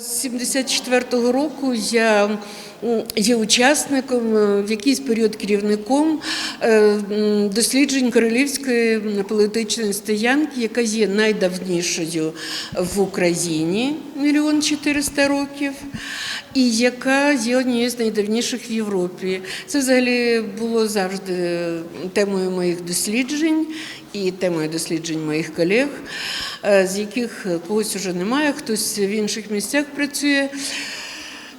З 74-го року я є учасником, е, в якийсь період керівником е, досліджень королівської політичної стоянки, яка є найдавнішою в Україні мільйон 400 років. І яка є однією з найдавніших в Європі. Це взагалі було завжди темою моїх досліджень і темою досліджень моїх колег, е, з яких когось уже немає, хтось в інших місцях працює.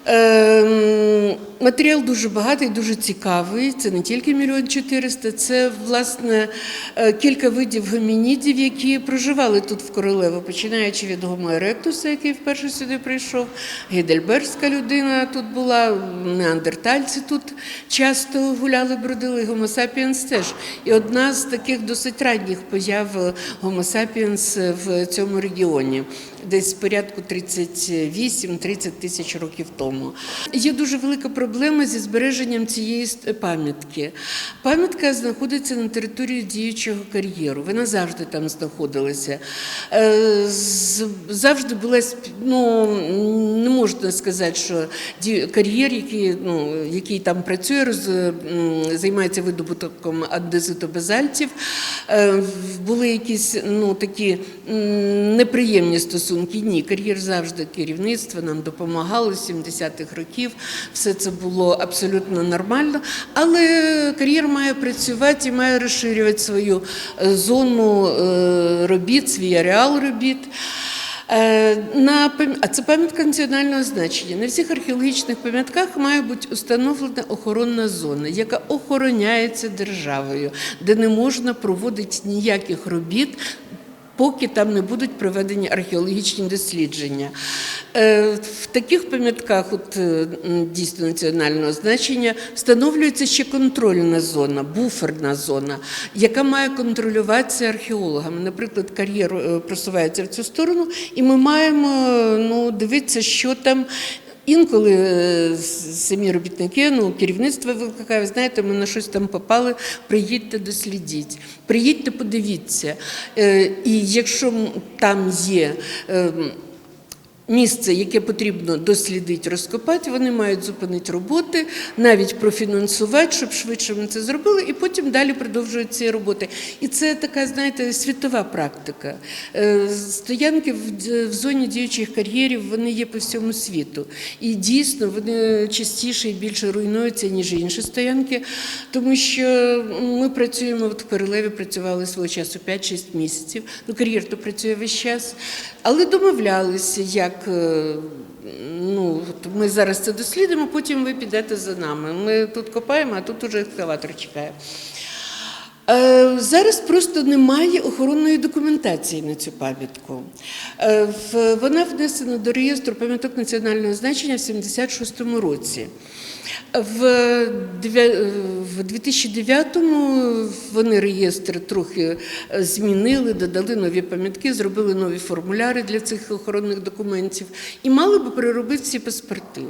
Ем, Матеріал дуже багатий, дуже цікавий. Це не тільки мільйон чотириста, це власне е, кілька видів гомінідів, які проживали тут в Королево, починаючи від Гомо еректуса, який вперше сюди прийшов, гейдельбергська людина тут була, неандертальці тут часто гуляли, бродили, Homo sapiens теж. І одна з таких досить ранніх появ Homo sapiens в цьому регіоні десь порядку 38-30 тисяч років тому. Є дуже велика проблема зі збереженням цієї пам'ятки. Пам'ятка знаходиться на території діючого кар'єру. Вона завжди там знаходилася. Е, Завжди була ну, не можна сказати, що кар'єр, який, ну, який там працює, займається видобутком андезитобазальтів. Е, Були якісь ну, такі неприємні стосунки. Ні, кар'єр завжди керівництво нам допомагало з 70-х років. Все це було абсолютно нормально. Але кар'єр має працювати і має розширювати свою е, зону е, робіт, свій ареал робіт. Е, На а це пам'ятка національного значення. На всіх археологічних пам'ятках має бути установлена охоронна зона, яка охороняється державою, де не можна проводити ніяких робіт. Поки там не будуть проведені археологічні дослідження. Е, В таких пам'ятках, от, е, дійсно національного значення, встановлюється ще контрольна зона, буферна зона, яка має контролюватися археологами. Наприклад, кар'єр е, просувається в цю сторону, і ми маємо ну, дивитися, що там. Інколи е, самі робітники, ну, керівництво викликає, ви знаєте, ми на щось там попали, приїдьте дослідіть, приїдьте, подивіться. Е, І якщо там є ем, місце, яке потрібно дослідити, розкопати, вони мають зупинити роботи, навіть профінансувати, щоб швидше ми це зробили, і потім далі продовжують ці роботи. І це така, знаєте, світова практика. Е, Стоянки в зоні діючих кар'єрів вони є по всьому світу. І дійсно вони частіше і більше руйнуються, ніж інші стоянки, тому що ми працюємо от в Перелеві, працювали свого часу 5-6 місяців. Ну, кар'єр то працює весь час. Але домовлялися, як е, ну, ми зараз це дослідимо, потім ви підете за нами. Ми тут копаємо, а тут уже екскаватор чекає. Е, Зараз просто немає охоронної документації на цю пам'ятку. Е, Вона внесена до реєстру пам'яток національного значення в 76-му році. В 2009-му вони реєстр трохи е, змінили, додали нові пам'ятки, зробили нові формуляри для цих охоронних документів і мали би переробити всі паспорти.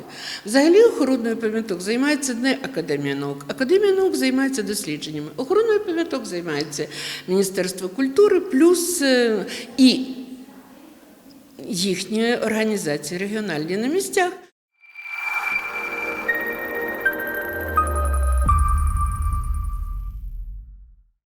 Взагалі охороною пам'яток займається не Академія наук. Академія наук займається дослідженнями. Охороною пам'яток займається Міністерство культури, плюс е, і їхні організації регіональні на місцях.